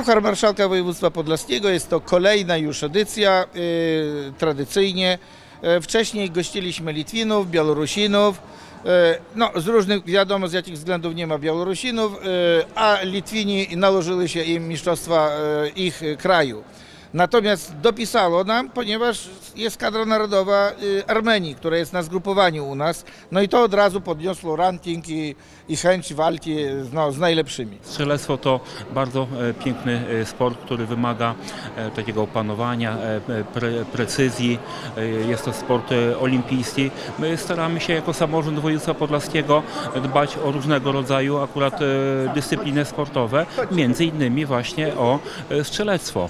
Puchar Marszałka Województwa Podlaskiego jest to kolejna już edycja, y, tradycyjnie. E, Wcześniej gościliśmy Litwinów, Białorusinów. E, No, z różnych, wiadomo z jakich względów nie ma Białorusinów, e, a Litwini nałożyły się im mistrzostwa ich kraju. Natomiast dopisało nam, ponieważ jest kadra narodowa y, Armenii, która jest na zgrupowaniu u nas. No i to od razu podniosło ranking i, i chęć walki no, z najlepszymi. Strzelectwo to bardzo e, piękny e, sport, który wymaga e, takiego opanowania, pre, precyzji. Jest to sport olimpijski. My staramy się jako samorząd województwa podlaskiego dbać o różnego rodzaju akurat dyscypliny sportowe, między innymi właśnie o strzelectwo.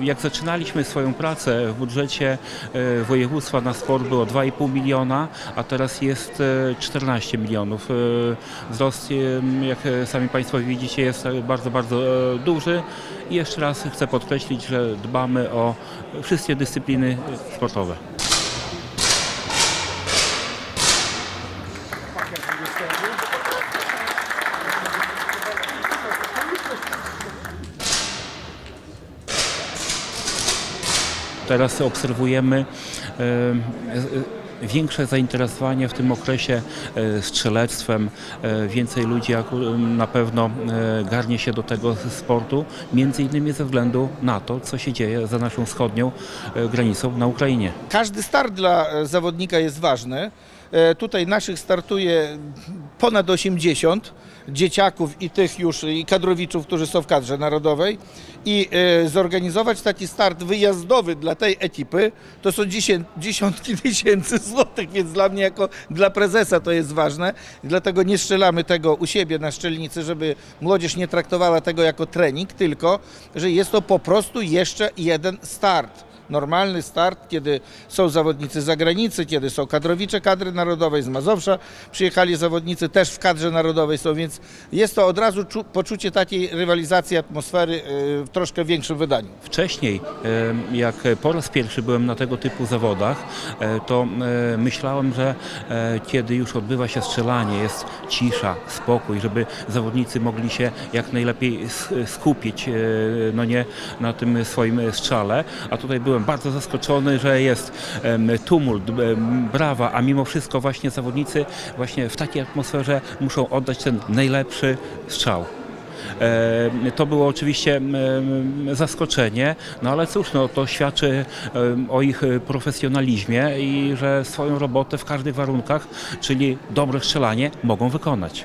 E, Jak zaczynaliśmy swoją pracę w budżecie e, województwa na sport było 2,5 miliona, a teraz jest e, 14 milionów. E, Wzrost, e, jak e, sami Państwo widzicie, jest e, bardzo, bardzo e, duży. I jeszcze raz chcę podkreślić, że dbamy o wszystkie dyscypliny e, sportowe. Teraz obserwujemy e, e, większe zainteresowanie w tym okresie e, strzelectwem. Więcej ludzi na pewno garnie się do tego sportu, między innymi ze względu na to, co się dzieje za naszą wschodnią granicą na Ukrainie. Każdy start dla zawodnika jest ważny. E, Tutaj naszych startuje ponad 80 dzieciaków i tych już i kadrowiczów, którzy są w kadrze narodowej. I e, zorganizować taki start wyjazdowy dla tej ekipy to są dziesiątki tysięcy złotych, więc dla mnie jako dla prezesa to jest ważne. Dlatego nie strzelamy tego u siebie na szczelnicy, żeby młodzież nie traktowała tego jako trening, tylko że jest to po prostu jeszcze jeden start normalny start, kiedy są zawodnicy z zagranicy, kiedy są kadrowicze kadry narodowej z Mazowsza, przyjechali zawodnicy też w kadrze narodowej są, więc jest to od razu czu- poczucie takiej rywalizacji atmosfery yy, w troszkę większym wydaniu. Wcześniej, e, jak po raz pierwszy byłem na tego typu zawodach, e, to e, myślałem, że e, kiedy już odbywa się strzelanie, jest cisza, spokój, żeby zawodnicy mogli się jak najlepiej skupić e, no nie, na tym swoim strzale, a tutaj byłem bardzo zaskoczony, że jest tumult, brawa, a mimo wszystko właśnie zawodnicy właśnie w takiej atmosferze muszą oddać ten najlepszy strzał. E, To było oczywiście zaskoczenie, no ale cóż, no, to świadczy o ich profesjonalizmie i że swoją robotę w każdych warunkach, czyli dobre strzelanie, mogą wykonać.